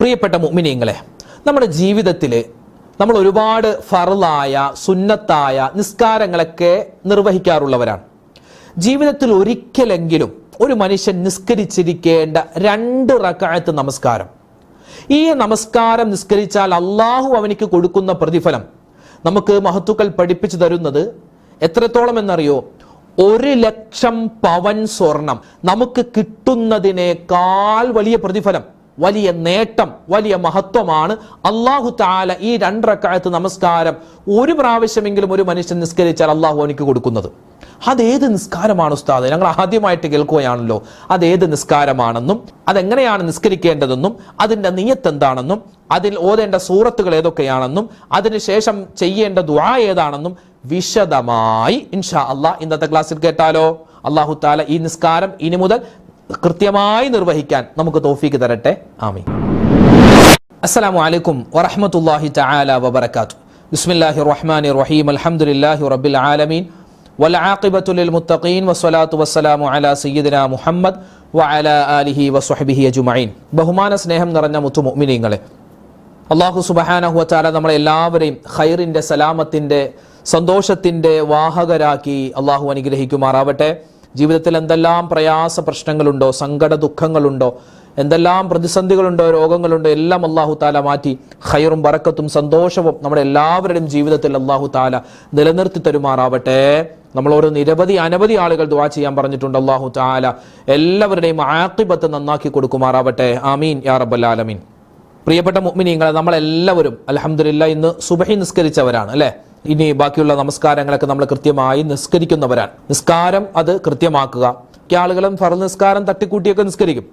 പ്രിയപ്പെട്ട മുഅ്മിനീങ്ങളെ നമ്മുടെ ജീവിതത്തിൽ നമ്മൾ ഒരുപാട് ഫറലായ സുന്നത്തായ നിസ്കാരങ്ങളൊക്കെ നിർവഹിക്കാറുള്ളവരാണ്. ജീവിതത്തിൽ ഒരിക്കലെങ്കിലും ഒരു മനുഷ്യൻ നിസ്കരിച്ചിരിക്കേണ്ട രണ്ട് റക്കായത്ത് നമസ്കാരം. ഈ നമസ്കാരം നിസ്കരിച്ചാൽ അള്ളാഹു അവനിക്ക് കൊടുക്കുന്ന പ്രതിഫലം നമുക്ക് മഹത്തുക്കൾ പഠിപ്പിച്ചു തരുന്നത് എത്രത്തോളം എന്നറിയോ ഒരു ലക്ഷം പവൻ സ്വർണം നമുക്ക് കിട്ടുന്നതിനേക്കാൾ വലിയ പ്രതിഫലം. വലിയ നേട്ടം വലിയ മഹത്വമാണ്. അള്ളാഹു താല ഈ രണ്ടറക്കാലത്ത് നമസ്കാരം ഒരു പ്രാവശ്യമെങ്കിലും ഒരു മനുഷ്യൻ നിസ്കരിച്ചാൽ അള്ളാഹു എനിക്ക് കൊടുക്കുന്നത്. അതേത് നിസ്കാരമാണ് ഉസ്താദ്? ഞങ്ങൾ ആദ്യമായിട്ട് കേൾക്കുകയാണല്ലോ. അതേത് നിസ്കാരമാണെന്നും അതെങ്ങനെയാണ് നിസ്കരിക്കേണ്ടതെന്നും അതിന്റെ നീയത്ത് എന്താണെന്നും അതിൽ ഓതേണ്ട സൂറത്തുകൾ ഏതൊക്കെയാണെന്നും അതിനുശേഷം ചെയ്യേണ്ട ദുആ ഏതാണെന്നും വിശദമായി ഇൻഷാ അള്ളാഹ് ഇന്നത്തെ ക്ലാസ്സിൽ കേട്ടാലോ? അള്ളാഹു താല ഈ നിസ്കാരം ഇനി മുതൽ കൃത്യമായി നിർവഹിക്കാൻ നമുക്ക് തോഫീക്ക് തരട്ടെ. ആമി അസ്സലാമു അലൈക്കും വറഹമത്തല്ലാഹി തആല വബറകാതു ബിസ്മില്ലാഹി റഹ്മാനി റഹീം. അൽഹംദുലില്ലാഹി റബ്ബിൽ ആലമീൻ. വലാഖിബത്തുലിൽ ലിൽ മുത്തഖീൻ. വസ്വലാത്തു വസ്സലാമു അലാ സയ്യിദിന മുഹമ്മദ് വഅല ആലിഹി വസ്വഹബിഹി അജ്മഈൻ. ബഹുമാന സ്നേഹം നിറഞ്ഞ മുത്തു മുഅ്മിനീങ്ങളെ അള്ളാഹു സുബഹാനഹു വതആല നമ്മളെ എല്ലാവരെയും ഖൈറിന്റെ സലാമത്തിന്റെ സന്തോഷത്തിന്റെ വാഹകരാക്കി അള്ളാഹു അനുഗ്രഹിക്കുമാറാവട്ടെ. ജീവിതത്തിൽ എന്തെല്ലാം പ്രയാസ പ്രശ്നങ്ങളുണ്ടോ സങ്കട ദുഃഖങ്ങളുണ്ടോ എന്തെല്ലാം പ്രതിസന്ധികളുണ്ടോ രോഗങ്ങളുണ്ടോ എല്ലാം അള്ളാഹു താല മാറ്റി ഖൈറും വറക്കത്തും സന്തോഷവും നമ്മുടെ എല്ലാവരുടെയും ജീവിതത്തിൽ അള്ളാഹു താല നിലനിർത്തി തരുമാറാവട്ടെ. നമ്മൾ ഓരോ നിരവധി അനവധി ആളുകൾ ദുവാ ചെയ്യാൻ പറഞ്ഞിട്ടുണ്ട് അള്ളാഹു താല എല്ലാവരുടെയും ആക്കിബത്ത് നന്നാക്കി കൊടുക്കുമാറാവട്ടെ. ആമീൻ യാ റബ്ബൽ ആലമീൻ. പ്രിയപ്പെട്ട മുഅ്മിനീങ്ങളെ നമ്മളെല്ലാവരും അലഹമില്ല ഇന്ന് സുബഹി നിസ്കരിച്ചവരാണ് അല്ലെ? ഇനി ബാക്കിയുള്ള നമസ്കാരങ്ങളൊക്കെ നമ്മൾ കൃത്യമായി നിസ്കരിക്കുന്നവരാണ്. നിസ്കാരം അത് കൃത്യമാക്കുക. മിക്ക ആളുകളും ഫറ നിസ്കാരം തട്ടിക്കൂട്ടിയൊക്കെ നിസ്കരിക്കും.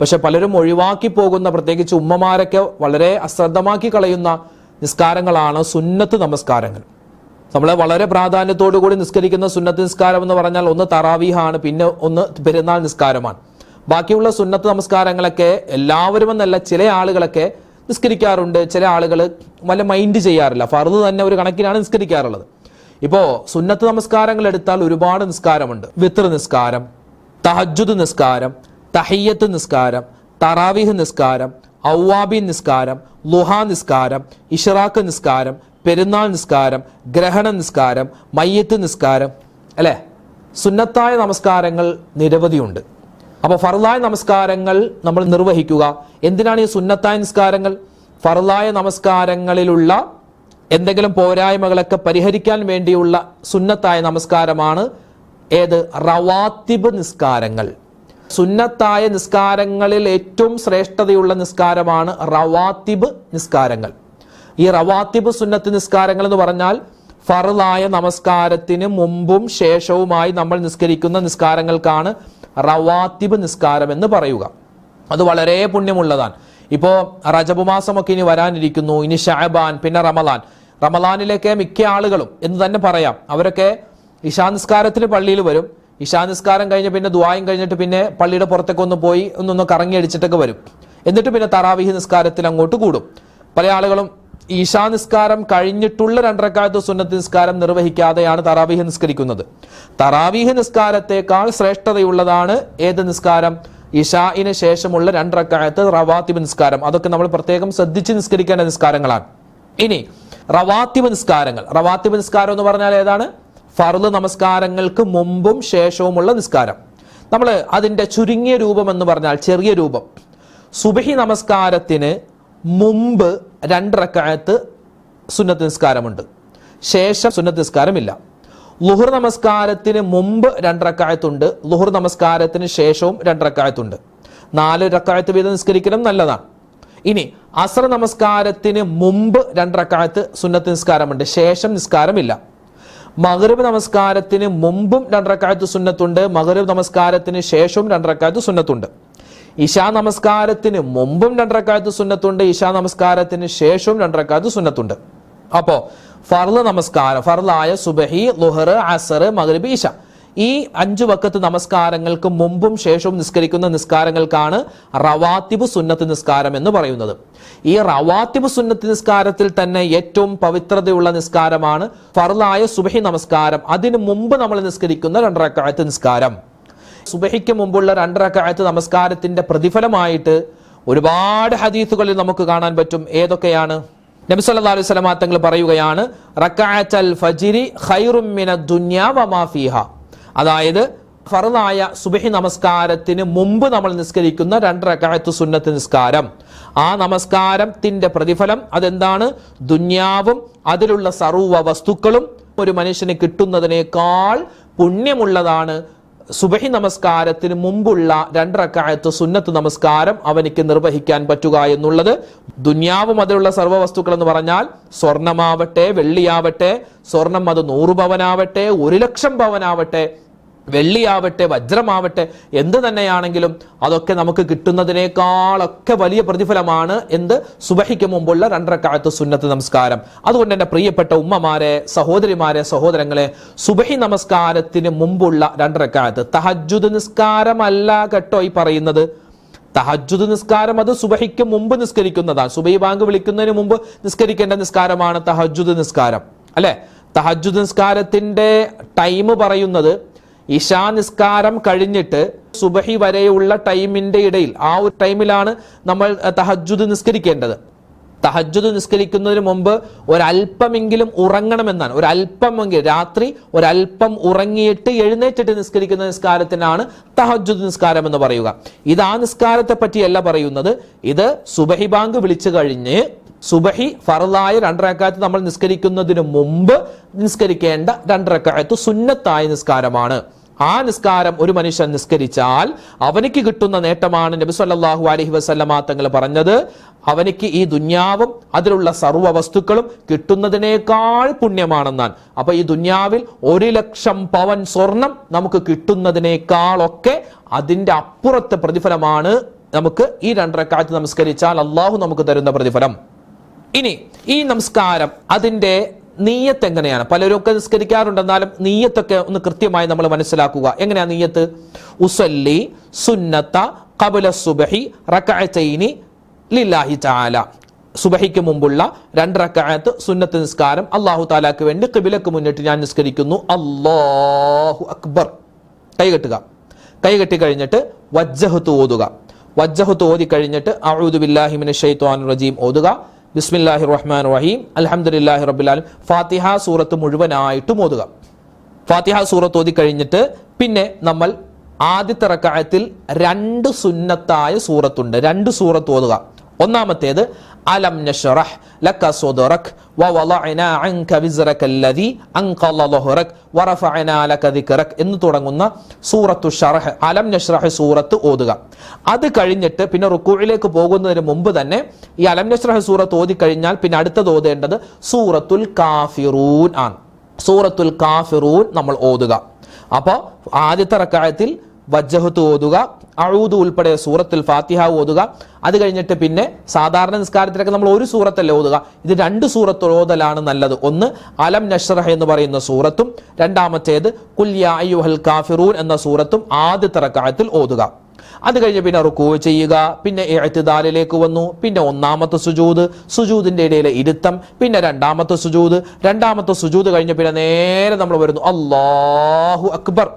പക്ഷെ പലരും ഒഴിവാക്കി പോകുന്ന പ്രത്യേകിച്ച് ഉമ്മമാരൊക്കെ വളരെ അശ്രദ്ധമാക്കി കളയുന്ന നിസ്കാരങ്ങളാണ് സുന്നത്ത് നമസ്കാരങ്ങൾ. നമ്മൾ വളരെ പ്രാധാന്യത്തോടു കൂടി നിസ്കരിക്കുന്ന സുന്നത്ത് നിസ്കാരം എന്ന് പറഞ്ഞാൽ ഒന്ന് തറാവീഹാണ് പിന്നെ ഒന്ന് പെരുന്നാൾ നിസ്കാരമാണ്. ബാക്കിയുള്ള സുന്നത്ത് നമസ്കാരങ്ങളൊക്കെ എല്ലാവരും എന്നല്ല ചില ആളുകളൊക്കെ നിസ്കരിക്കാറുണ്ട്. ചില ആളുകൾ വല്ല മൈൻഡ് ചെയ്യാറില്ല. ഫർദ് തന്നെ ഒരു കണക്കിനാണ് നിസ്കരിക്കാറുള്ളത്. ഇപ്പോൾ സുന്നത്ത് നമസ്കാരങ്ങൾ എടുത്താൽ ഒരുപാട് നിസ്കാരമുണ്ട്. വിത്ര നിസ്കാരം തഹജുദ് നിസ്കാരം തഹയ്യത്ത് നിസ്കാരം തറാവിഹ് നിസ്കാരം ഔവാബി നിസ്കാരം ലുഹ നിസ്കാരം ഇഷറാക്ക് നിസ്കാരം പെരുന്നാൾ നിസ്കാരം ഗ്രഹണ നിസ്കാരം മയ്യത്ത് നിസ്കാരം അല്ലേ? സുന്നത്തായ നമസ്കാരങ്ങൾ നിരവധിയുണ്ട്. അപ്പോൾ ഫർലായ നമസ്കാരങ്ങൾ നമ്മൾ നിർവഹിക്കുക. എന്തിനാണ് ഈ സുന്നത്തായ നിസ്കാരങ്ങൾ? ഫർലായ നമസ്കാരങ്ങളിലുള്ള എന്തെങ്കിലും പോരായ്മകളൊക്കെ പരിഹരിക്കാൻ വേണ്ടിയുള്ള സുന്നത്തായ നമസ്കാരമാണ് ഏത്? റവാത്തിബ് നിസ്കാരങ്ങൾ. സുന്നത്തായ നിസ്കാരങ്ങളിൽ ഏറ്റവും ശ്രേഷ്ഠതയുള്ള നിസ്കാരമാണ് റവാത്തിബ് നിസ്കാരങ്ങൾ. ഈ റവാത്തിബ് സുന്നത്ത് നിസ്കാരങ്ങൾ എന്ന് പറഞ്ഞാൽ ഫറലായ നമസ്കാരത്തിന് മുമ്പും ശേഷവുമായി നമ്മൾ നിസ്കരിക്കുന്ന നിസ്കാരങ്ങൾക്കാണ് റവാത്തിബ് നിസ്കാരം എന്ന് പറയുക. അത് വളരെ പുണ്യമുള്ളതാണ്. ഇപ്പോൾ റജബ് മാസമൊക്കെ ഇനി വരാനിരിക്കുന്നു ഇനി ഷാബാൻ പിന്നെ റമദാൻ റമലാനിലേക്ക് മിക്ക ആളുകളും എന്ന് തന്നെ പറയാം. അവരൊക്കെ ഇഷാ നിസ്കാരത്തിന് പള്ളിയിൽ വരും. ഇഷാ നിസ്കാരം കഴിഞ്ഞ് പിന്നെ ദുവായും കഴിഞ്ഞിട്ട് പിന്നെ പള്ളിയുടെ പുറത്തേക്ക് ഒന്ന് പോയി ഒന്നൊന്ന് കറങ്ങി അടിച്ചിട്ടൊക്കെ വരും. എന്നിട്ട് പിന്നെ തറാവിഹി നിസ്കാരത്തിൽ അങ്ങോട്ട് കൂടും. പല ആളുകളും ഈശാ നിസ്കാരം കഴിഞ്ഞിട്ടുള്ള രണ്ടരക്കാലത്ത് സുന്നത്ത് നിസ്കാരം നിർവഹിക്കാതെയാണ് തറാവീഹ് നിസ്കരിക്കുന്നത്. തറാവീഹ് നിസ്കാരത്തെക്കാൾ ശ്രേഷ്ഠതയുള്ളതാണ് ഏത് നിസ്കാരം? ഇഷായിന് ശേഷമുള്ള രണ്ടരക്കാലത്ത് റവാത്തിബ് നിസ്കാരം. അതൊക്കെ നമ്മൾ പ്രത്യേകം ശ്രദ്ധിച്ച് നിസ്കരിക്കേണ്ട നിസ്കാരങ്ങളാണ്. ഇനി റവാത്തിബ് നിസ്കാരങ്ങൾ. റവാത്തിബ് നിസ്കാരം എന്ന് പറഞ്ഞാൽ ഏതാണ്? ഫർദ് നമസ്കാരങ്ങൾക്ക് മുമ്പും ശേഷവുമുള്ള നിസ്കാരം. നമ്മൾ അതിന്റെ ചുരുങ്ങിയ രൂപം എന്ന് പറഞ്ഞാൽ ചെറിയ രൂപം. സുബഹി നമസ്കാരത്തിന് മുമ്പ് രണ്ടിറക്കായത്ത് സുന്നത്ത് നിസ്കാരമുണ്ട്. ശേഷം സുന്നത്ത് നിസ്കാരമില്ല. ലുഹർ നമസ്കാരത്തിന് മുമ്പ് രണ്ടറക്കായത്തുണ്ട് ലുഹർ നമസ്കാരത്തിന് ശേഷവും രണ്ടറക്കായത്തുണ്ട് നാല് റക്കായത്ത് വീതം നിസ്കരിക്കണം നല്ലതാണ്. ഇനി അസർ നമസ്കാരത്തിന് മുമ്പ് രണ്ടറക്കായത്ത് സുന്നത്ത് നിസ്കാരമുണ്ട്. ശേഷം നിസ്കാരമില്ല. മകരബ് നമസ്കാരത്തിന് മുമ്പും രണ്ടറക്കായത്ത് സുന്നത്തുണ്ട്. മകരബ് നമസ്കാരത്തിന് ശേഷവും രണ്ടറക്കായത്ത് സുന്നത്തുണ്ട്. ഇശാ നമസ്കാരത്തിന് മുമ്പും രണ്ടരക്കാലത്ത് സുന്നത്തുണ്ട് ഇശാ നമസ്കാരത്തിന് ശേഷവും രണ്ടരക്കാലത്ത് സുന്നത്തുണ്ട്. അപ്പോ ഫർൾ നമസ്കാരം ഫർളായ സുബഹി ലുഹർ അസർ മഗ്രിബ് ഇശ ഈ അഞ്ചു വക്കത്ത് നമസ്കാരങ്ങൾക്ക് മുമ്പും ശേഷവും നിസ്കരിക്കുന്ന നിസ്കാരങ്ങൾക്കാണ് റവാത്തിബ് സുന്നത്ത് നിസ്കാരം എന്ന് പറയുന്നത്. ഈ റവാത്തിബ് സുന്നത്ത് നിസ്കാരത്തിൽ തന്നെ ഏറ്റവും പവിത്രതയുള്ള നിസ്കാരമാണ് ഫർലായ സുബഹി നമസ്കാരം. അതിനു മുമ്പ് നമ്മൾ നിസ്കരിക്കുന്ന രണ്ടരക്കാലത്ത് നിസ്കാരം. സുബഹിക്ക് മുമ്പുള്ള രണ്ടരക്കാലത്ത് നമസ്കാരത്തിന്റെ പ്രതിഫലമായിട്ട് ഒരുപാട് ഹദീസുകളിൽ നമുക്ക് കാണാൻ പറ്റും. ഏതൊക്കെയാണ്? നബി സല്ലല്ലാഹു അലൈഹി വസല്ലം തങ്ങൾ പറയുകയാണ് റക്അത്തൽ ഫജ്രി ഖൈറും മിന ദുനിയാ വമാ ഫീഹ. അതായത് ഫറലായ സുബഹി നമസ്കാരത്തിന് മുമ്പ് നമ്മൾ നിസ്കരിക്കുന്ന രണ്ട് റക്അത്ത് സുന്നത്ത് നിസ്കാരം. ആ നമസ്കാരത്തിന്റെ പ്രതിഫലം അതെന്താണ്? ദുന്യാവും അതിലുള്ള സർവ വസ്തുക്കളും ഒരു മനുഷ്യന് കിട്ടുന്നതിനേക്കാൾ പുണ്യമുള്ളതാണ് സുബഹി നമസ്കാരത്തിന് മുമ്പുള്ള രണ്ടറക്കായത്ത് സുന്നത്ത് നമസ്കാരം അവനിക്ക് നിർവഹിക്കാൻ പറ്റുക എന്നുള്ളത് ദുന്യാവും അതിലുള്ള സർവ വസ്തുക്കൾ എന്ന് പറഞ്ഞാൽ സ്വർണമാവട്ടെ വെള്ളിയാവട്ടെ സ്വർണം അത് നൂറ് പവനാവട്ടെ ഒരു ലക്ഷം പവനാവട്ടെ വെള്ളിയാവട്ടെ വജ്രമാവട്ടെ എന്ത് തന്നെയാണെങ്കിലും അതൊക്കെ നമുക്ക് കിട്ടുന്നതിനേക്കാളൊക്കെ വലിയ പ്രതിഫലമാണ് എന്ത്? സുബഹിക്ക് മുമ്പുള്ള രണ്ടരക്കാലത്ത് സുന്നത്ത് നമസ്കാരം. അതുകൊണ്ട് എന്റെ പ്രിയപ്പെട്ട ഉമ്മമാരെ സഹോദരിമാരെ സഹോദരങ്ങളെ സുബഹി നമസ്കാരത്തിന് മുമ്പുള്ള രണ്ടരക്കാലത്ത് തഹജുദ് നിസ്കാരമല്ല കേട്ടോ ഈ പറയുന്നത്. തഹജുദ് നിസ്കാരം അത് സുബഹിക്ക് മുമ്പ് നിസ്കരിക്കുന്നതാണ്. സുബൈ ബാങ്ക് വിളിക്കുന്നതിന് മുമ്പ് നിസ്കരിക്കേണ്ട നിസ്കാരമാണ് തഹജുദ് നിസ്കാരം. അല്ലെ? തഹജുദ് നിസ്കാരത്തിന്റെ ടൈം പറയുന്നത് ഇഷാ നിസ്കാരം കഴിഞ്ഞിട്ട് സുബഹി വരെയുള്ള ടൈമിന്റെ ഇടയിൽ ആ ഒരു ടൈമിലാണ് നമ്മൾ തഹജുദ് നിസ്കരിക്കേണ്ടത്. തഹജുദ് നിസ്കരിക്കുന്നതിന് മുമ്പ് ഒരല്പമെങ്കിലും ഉറങ്ങണമെന്നാണ്. ഒരല്പമെങ്കിലും രാത്രി ഒരല്പം ഉറങ്ങിയിട്ട് എഴുന്നേറ്റിട്ട് നിസ്കരിക്കുന്ന നിസ്കാരത്തിനാണ് തഹജുദ് നിസ്കാരം എന്ന് പറയുക. ഇത് ആ നിസ്കാരത്തെ പറ്റിയല്ല പറയുന്നത്. ഇത് സുബഹി ബാങ്ക് വിളിച്ചു കഴിഞ്ഞ് സുബഹി ഫറലായ രണ്ടരക്കാലത്ത് നമ്മൾ നിസ്കരിക്കുന്നതിന് മുമ്പ് നിസ്കരിക്കേണ്ട രണ്ടരക്കാലത്ത് സുന്നത്തായ നിസ്കാരമാണ്. ആ നിസ്കാരം ഒരു മനുഷ്യൻ നിസ്കരിച്ചാൽ അവനിക്ക് കിട്ടുന്ന നേട്ടമാണ് നബി സല്ലല്ലാഹു അലൈഹി വസല്ലമ തങ്ങൾ പറഞ്ഞത്. അവനിക്ക് ഈ ദുന്യാവും അതിലുള്ള സർവ വസ്തുക്കളും കിട്ടുന്നതിനേക്കാൾ പുണ്യമാണെന്നാണ്. അപ്പൊ ഈ ദുന്യാവിൽ ഒരു ലക്ഷം പവൻ സ്വർണം നമുക്ക് കിട്ടുന്നതിനേക്കാളൊക്കെ അതിന്റെ അപ്പുറത്തെ പ്രതിഫലമാണ് നമുക്ക് ഈ രണ്ടരക്കാറ്റ് നമസ്കരിച്ചാൽ അള്ളാഹു നമുക്ക് തരുന്ന പ്രതിഫലം. ഇനി ഈ നമസ്കാരം അതിന്റെ നീയത്ത് എങ്ങനെയാണ് പലരൊക്കെ നിസ്കരിക്കാറുണ്ടെന്നാലും നീയത്തൊക്കെ ഒന്ന് കൃത്യമായി നമ്മൾ മനസ്സിലാക്കുക. എങ്ങനെയാണ് നീയത്ത്? ഉസല്ലി സുന്നത്ത കബല സുബഹി റക്കഅത്തൈനി ലില്ലാഹി ചാല സുബഹിക്ക് മുമ്പുള്ള രണ്ട് റക്കായത്ത് സുന്നത്ത് നിസ്കാരം അള്ളാഹു താലാക്ക് വേണ്ടി കിബിലക്ക് മുന്നിട്ട് ഞാൻ നിസ്കരിക്കുന്നു. അള്ളാഹു അക്ബർ. കൈകെട്ടുക കൈകെട്ടി കഴിഞ്ഞിട്ട് വജ്ജഹത്ത് ഓതുക വജ്ജഹത്ത് ഓതി കഴിഞ്ഞിട്ട് അഊദു ഷെയ്ത്വാൻ റജീം ഓതുക. ബിസ്മില്ലാഹി റഹ്മാൻ റഹീം അൽഹംദുലില്ലാഹി റബ്ബിൽ ഫാത്തിഹ സൂറത്ത് മുഴുവനായിട്ടും ഓതുക. ഫാത്തിഹ സൂറത്ത് ഓതി കഴിഞ്ഞിട്ട് പിന്നെ നമ്മൾ ആദ്യത്തെ റക്കായത്തിൽ രണ്ട് സുന്നത്തായ സൂറത്തുണ്ട്. രണ്ട് സൂറത്ത് ഓതുക. ഒന്നാമത്തേത് അലം നഷറഹ് ലക സദറക് വവളഅന അൻക വിസ്റക അല്ലദി അൻഖല ലഹറക് വറഫഅന ലക ദിക്റക് എന്ന് തുടങ്ങുന്ന സൂറത്തു ഷറഹ് അലം നഷ്റഹ് സൂറത്ത് ഓതുക. അത് കഴിഞ്ഞിട്ട് പിന്നെ റുക്കൂഴിലേക്ക് പോകുന്നതിന് മുമ്പ് തന്നെ ഈ അലം നഷ്റഹ് സൂറത്ത് ഓതി കഴിഞ്ഞാൽ പിന്നെ അടുത്തത് ഓതേണ്ടത് സൂറത്തുൽ കാഫിറൂൻ ആണ്. സൂറത്തുൽ കാഫിറൂൻ നമ്മൾ ഓതുക. അപ്പോൾ ആദ്യത്തെ റക്കായത്തിൽ വജ്ജഹത്ത് ഓതുക അഴൂദ് ഉൾപ്പെടെ സൂറത്തുൽ ഫാത്തിഹ ഓതുക. അത് കഴിഞ്ഞിട്ട് പിന്നെ സാധാരണ നിസ്കാരത്തിലൊക്കെ നമ്മൾ ഒരു സൂറത്തല്ലേ ഓതുക. ഇത് രണ്ട് സൂറത്ത് ഓതലാണ് നല്ലത്. ഒന്ന് അലം നഷ്റഹ എന്ന് പറയുന്ന സൂറത്തും രണ്ടാമത്തേത് കുല്യായുഹൽ കാഫിറൂൻ എന്ന സൂറത്തും ആദ്യത്തെ റക്കായത്തിൽ ഓതുക. അത് കഴിഞ്ഞ് പിന്നെ റുക്കൂ ചെയ്യുക പിന്നെ എഴുത്തുദാലിലേക്ക് വന്നു പിന്നെ ഒന്നാമത്തെ സുജൂത് സുജൂദിന്റെ ഇടയിലെ ഇരുത്തം പിന്നെ രണ്ടാമത്തെ സുജൂത് രണ്ടാമത്തെ സുജൂത് കഴിഞ്ഞ് പിന്നെ നേരെ നമ്മൾ വരുന്നു. അള്ളാഹു അക്ബർ.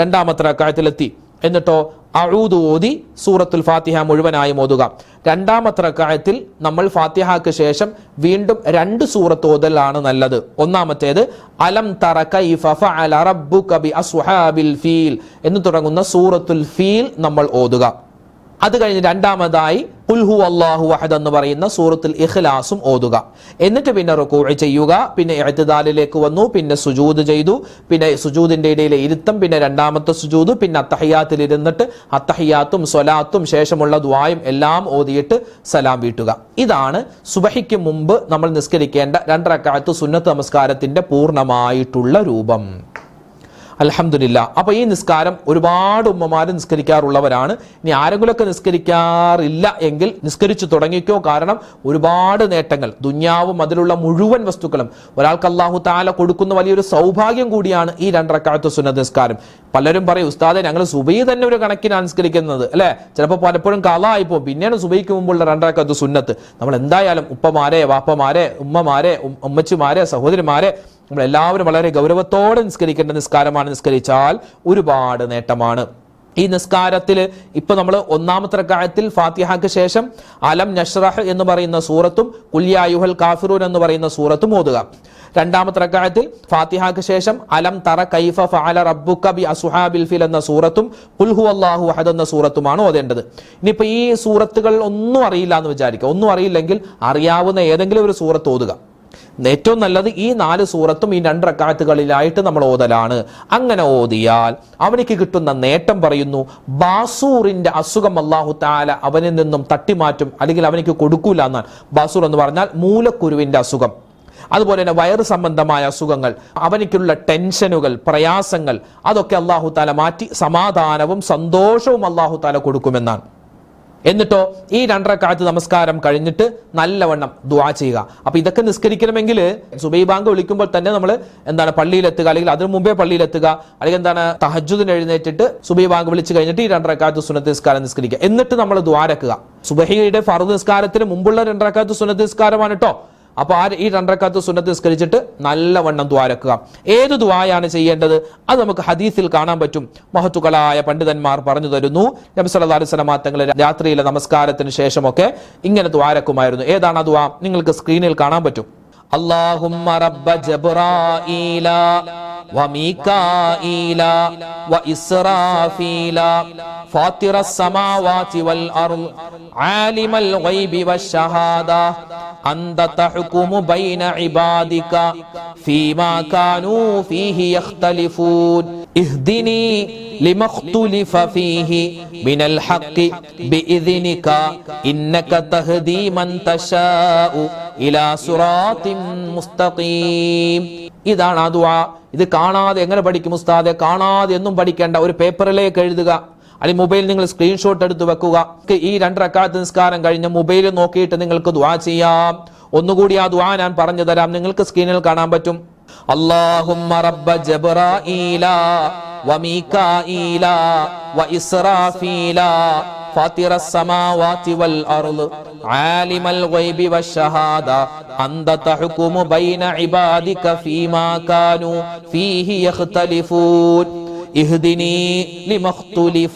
രണ്ടാമത്തെ റക്കായത്തിലെത്തി. എന്നിട്ടോ അഴൂദ് ഓതി സൂറത്തുൽ ഫാത്തിഹ മുഴുവനായി ഓതുക. രണ്ടാമത്തെ റക്കായത്തിൽ നമ്മൾ ഫാത്തിഹക്ക് ശേഷം വീണ്ടും രണ്ട് സൂറത്ത് ഓതലാണ് നല്ലത്. ഒന്നാമത്തേത് അലം തറ എന്ന് തുടങ്ങുന്ന സൂറത്തുൽ ഫീൽ നമ്മൾ ഓതുക. അത് കഴിഞ്ഞ് രണ്ടാമതായി ഉൽഹു അള്ളാഹു വഹദ് എന്ന് പറയുന്ന സൂറത്തിൽ ഇഖ്ലാസും ഓതുക. എന്നിട്ട് പിന്നെ റുക്കൂ ചെയ്യുക പിന്നെ എഴുത്തുദാലിലേക്ക് വന്നു പിന്നെ സുജൂദ് ചെയ്തു പിന്നെ സുജൂദിന്റെ ഇടയിലെ ഇരുത്തം പിന്നെ രണ്ടാമത്തെ സുജൂദ് പിന്നെ അത്തഹിയാത്തിൽ ഇരുന്നിട്ട് അത്തഹിയാത്തും സ്വലാത്തും ശേഷമുള്ള ദ്വായും എല്ലാം ഓതിയിട്ട് സലാം വീട്ടുക. ഇതാണ് സുബഹിക്ക് മുമ്പ് നമ്മൾ നിസ്കരിക്കേണ്ട രണ്ടരക്കാലത്ത് സുന്നത്ത് നമസ്കാരത്തിന്റെ പൂർണമായിട്ടുള്ള രൂപം. അലഹമില്ല അപ്പൊ ഈ നിസ്കാരം ഒരുപാട് ഉമ്മമാര് നിസ്കരിക്കാറുള്ളവരാണ്. ഇനി ആരെങ്കിലുമൊക്കെ നിസ്കരിക്കാറില്ല എങ്കിൽ നിസ്കരിച്ചു തുടങ്ങിക്കോ. കാരണം ഒരുപാട് നേട്ടങ്ങൾ. ദുന്യാവും അതിലുള്ള മുഴുവൻ വസ്തുക്കളും. ഒരാൾക്ക് അള്ളാഹു താല കൊടുക്കുന്ന വലിയൊരു സൗഭാഗ്യം കൂടിയാണ് ഈ രണ്ടരക്കാലത്ത് സുന്നത് നിസ്കാരം. പലരും പറയും ഉസ്താദെ ഞങ്ങൾ സുബൈ തന്നെ ഒരു കണക്കിനാണ് നിസ്കരിക്കുന്നത്. അല്ലെ? ചിലപ്പോൾ പലപ്പോഴും കലായിപ്പോ പിന്നെയാണ് സുബൈക്ക് മുമ്പുള്ള രണ്ടരക്കാലത്ത് സുന്നത്ത്. നമ്മൾ എന്തായാലും ഉപ്പമാരെ വാപ്പമാരെ ഉമ്മമാരെ ഉമ്മച്ചിമാരെ സഹോദരിമാരെ നമ്മൾ എല്ലാവരും വളരെ ഗൗരവത്തോടെ നിസ്കരിക്കേണ്ട നിസ്കാരമാണ് നിസ്കരിച്ചാൽ ഒരുപാട് നേട്ടമാണ്. ഈ നിസ്കാരത്തിൽ ഇപ്പൊ നമ്മൾ ഒന്നാമത്തെ റക്കായത്തിൽ ഫാത്തിഹയ്ക്ക് ശേഷം അലം നഷ്റഹ് എന്ന് പറയുന്ന സൂറത്തും കുല്യായുഹൽ കാഫിറൂൻ എന്ന് പറയുന്ന സൂറത്തും ഓതുക. രണ്ടാമത്തെ റക്കായത്തിൽ ഫാത്തിഹയ്ക്ക് ശേഷം അലം തറ കൈഫ ഫഅല റബ്ബുക ബി അസുഹാബിൽ ഫിൽ എന്ന സൂറത്തും കുൽഹു അല്ലാഹു അഹദ് എന്ന സൂറത്തുമാണ് ഓതേണ്ടത്. ഇനിയിപ്പോ ഈ സൂറത്തുകൾ ഒന്നും അറിയില്ല എന്ന് വിചാരിക്കുക. ഒന്നും അറിയില്ലെങ്കിൽ അറിയാവുന്ന ഏതെങ്കിലും ഒരു സൂറത്ത് ഓതുക. ഏറ്റവും നല്ലത് ഈ നാല് സൂറത്തും ഈ രണ്ട് റക്കാത്തുകളിലായിട്ട് നമ്മൾ ഓതലാണ്. അങ്ങനെ ഓതിയാൽ അവനിക്ക് കിട്ടുന്ന നേട്ടം പറയുന്നു ബാസൂറിന്റെ അസുഖം അള്ളാഹു താല അവനിൽ നിന്നും തട്ടിമാറ്റും അല്ലെങ്കിൽ അവനിക്ക് കൊടുക്കൂല എന്നാൽ ബാസൂർ എന്ന് പറഞ്ഞാൽ മൂലക്കുരുവിന്റെ അസുഖം. അതുപോലെ തന്നെ വയറ് സംബന്ധമായ അസുഖങ്ങൾ അവനിക്കുള്ള ടെൻഷനുകൾ പ്രയാസങ്ങൾ അതൊക്കെ അള്ളാഹു താല മാറ്റി സമാധാനവും സന്തോഷവും അള്ളാഹു താല കൊടുക്കുമെന്നാണ്. എന്നിട്ടോ ഈ രണ്ടരക്കാലത്ത് നമസ്കാരം കഴിഞ്ഞിട്ട് നല്ലവണ്ണം ദുആ ചെയ്യുക. അപ്പൊ ഇതൊക്കെ നിസ്കരിക്കണമെങ്കിൽ സുബൈ ബാങ്ക് വിളിക്കുമ്പോൾ തന്നെ നമ്മൾ എന്താണ് പള്ളിയിലെത്തുക അല്ലെങ്കിൽ അതിനു മുമ്പേ പള്ളിയിലെത്തുക അല്ലെങ്കിൽ എന്താണ് തഹജുദിന് എഴുന്നേറ്റിട്ട് സുബൈ ബാങ്ക് വിളിച്ച് കഴിഞ്ഞിട്ട് ഈ രണ്ടരക്കാലത്ത് സുന്നത്ത് നിസ്കാരം നിസ്കരിക്കുക. എന്നിട്ട് നമ്മൾ ദ്വാരക്കുക സുബഹിയുടെ ഫറു നിസ്കാരത്തിന് മുമ്പുള്ള രണ്ടരക്കാലത്ത് സുന്നത്ത് നിസ്കാരമാണ് കേട്ടോ അപ്പൊ ആ ഈ രണ്ടരക്കാലത്ത് സുന്നത്ത് നിസ്കരിച്ചിട്ട് നല്ലവണ്ണം ദ്വാരക്കുക ഏത് ദ്വായാണ് ചെയ്യേണ്ടത്? അത് നമുക്ക് ഹദീസിൽ കാണാൻ പറ്റും. മഹത്തുക്കളായ പണ്ഡിതന്മാർ പറഞ്ഞു തരുന്നു. നബി സല്ലല്ലാഹു അലൈഹി വസല്ലമ തങ്ങൾ രാത്രിയിലെ നമസ്കാരത്തിന് ശേഷമൊക്കെ ഇങ്ങനെ ദ്വാരക്കുമായിരുന്നു ഏതാണ് ആ ദ്വാ? നിങ്ങൾക്ക് സ്ക്രീനിൽ കാണാൻ പറ്റും. اللهم رب جبرائيل وميكائيل وإسرافيل فاطر السماوات والأرض عالم الغيب والشهادة أنت تحكم بين عبادك فيما كانوا فيه يختلفون. اهدني لما اختلف فيه من الحق بإذنك إنك تهدي من تشاء إلى صراط مستقيم ഇതാണ് ആ ദുആ ഇത് കാണാതെ എങ്ങനെ പഠിക്കും ഉസ്താദെ കാണാതെ എന്നും പഠിക്കേണ്ട ഒരു പേപ്പറിലേക്ക് എഴുതുക അല്ലെങ്കിൽ മൊബൈൽ നിങ്ങൾ സ്ക്രീൻഷോട്ട് എടുത്ത് വെക്കുക ഈ രണ്ട് റക്കാത്ത് നിസ്കാരം കഴിഞ്ഞ് മൊബൈൽ നോക്കിയിട്ട് നിങ്ങൾക്ക് ദുആ ചെയ്യാം ഒന്നുകൂടി ആ ദുആ ഞാൻ പറഞ്ഞു തരാം നിങ്ങൾക്ക് സ്ക്രീനിൽ കാണാൻ പറ്റും اللهم رب جبرائيل وميكائيل وإسرافيل فاطر السماوات والأرض عالم الغيب والشهادة أنت تحكم بين عبادك فيما كانوا فيه يختلفون اهدني لما اختلف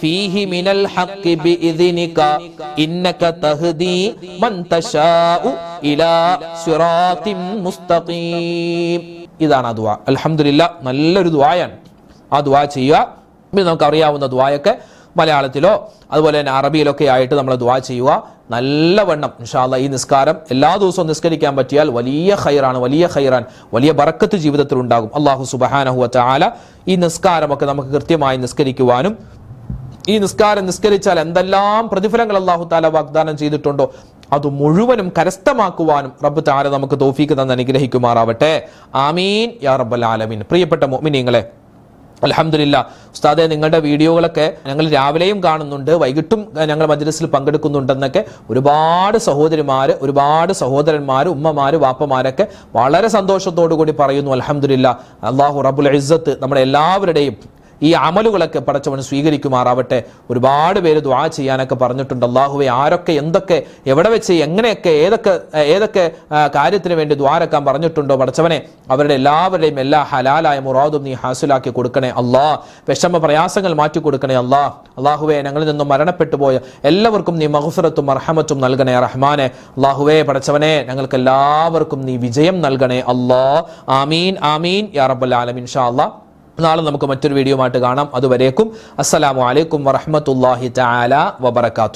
فيه من الحق بإذنك إنك تهدي من تشاء إلى صراط مستقيم ഇതാണ് ആ ദുആ അൽഹംദുലില്ല നല്ലൊരു ദുആയാണ് ആ ദുആ ചെയ്യുക പിന്നെ നമുക്ക് അറിയാവുന്ന ദുആയൊക്കെ മലയാളത്തിലോ അതുപോലെ തന്നെ അറബിയിലൊക്കെ ആയിട്ട് നമ്മൾ ദുആ ചെയ്യുക. നല്ലവണ്ണം ഇൻഷാല്ല ഈ നിസ്കാരം എല്ലാ ദിവസവും നിസ്കരിക്കാൻ പറ്റിയാൽ വലിയ ഹൈറാണ് വലിയ ഹൈറാൻ വലിയ ബറക്കത്ത് ജീവിതത്തിൽ ഉണ്ടാകും. അള്ളാഹു സുബഹാനഹുവറ്റ ആല ഈ നിസ്കാരമൊക്കെ നമുക്ക് കൃത്യമായി നിസ്കരിക്കുവാനും ഈ നിസ്കാരം നിസ്കരിച്ചാൽ എന്തെല്ലാം പ്രതിഫലങ്ങൾ അള്ളാഹു താല വാഗ്ദാനം ചെയ്തിട്ടുണ്ടോ അത് മുഴുവനും കരസ്ഥമാക്കുവാനും റബ്ബ് താര നമുക്ക് തോഫീക്ക് തന്ന് അനുഗ്രഹിക്കുമാറാവട്ടെ. ആമീൻ. യാ റബ്ബൽ ആലമീൻ. പ്രിയപ്പെട്ട മോമിനിങ്ങളെ അലഹമില്ല ഉസ്താദെ നിങ്ങളുടെ വീഡിയോകളൊക്കെ ഞങ്ങൾ രാവിലെയും കാണുന്നുണ്ട് വൈകിട്ടും ഞങ്ങൾ മജ്ലിസിൽ പങ്കെടുക്കുന്നുണ്ടെന്നൊക്കെ ഒരുപാട് സഹോദരിമാർ ഒരുപാട് സഹോദരന്മാർ ഉമ്മമാർ വാപ്പമാരൊക്കെ വളരെ സന്തോഷത്തോടു കൂടി പറയുന്നു അലഹമില്ല അള്ളാഹു റബുൽ ഇസ്സത്ത് നമ്മുടെ എല്ലാവരുടെയും ഈ അമലുകളൊക്കെ പടച്ചവൻ സ്വീകരിക്കുമാറാവട്ടെ. ഒരുപാട് പേര് ദ്വാ ചെയ്യാനൊക്കെ പറഞ്ഞിട്ടുണ്ട്. അള്ളാഹുവെ ആരൊക്കെ എന്തൊക്കെ എവിടെ വെച്ച് എങ്ങനെയൊക്കെ ഏതൊക്കെ ഏതൊക്കെ കാര്യത്തിന് വേണ്ടി ദ്വാരക്കാൻ പറഞ്ഞിട്ടുണ്ടോ പടച്ചവനെ? അവരുടെ എല്ലാവരുടെയും എല്ലാ ഹലാലായ മുറാദും നീ ഹാസിലാക്കി കൊടുക്കണേ അള്ളാ വിഷമ പ്രയാസങ്ങൾ മാറ്റി കൊടുക്കണേ അള്ളാ അള്ളാഹുവെ ഞങ്ങളിൽ നിന്നും മരണപ്പെട്ടു പോയ എല്ലാവർക്കും നീ മഹഫിറത്തും അർഹമത്തും നൽകണേ റഹ്മാനെ. അള്ളാഹുവെ പടച്ചവനെ ഞങ്ങൾക്ക് എല്ലാവർക്കും നീ വിജയം നൽകണേ അള്ളാ ആമീൻ ആമീൻ. യാ റബ്ബൽ ആലമീൻ. ഷാ അള്ളാ നാളെ നമുക്ക് മറ്റൊരു വീഡിയോ ആയിട്ട് കാണാം. അതുവരേക്കും അസ്സലാമു അലൈക്കും വറഹ്മത്തുള്ളാഹി തആല വബറകാതുഹു.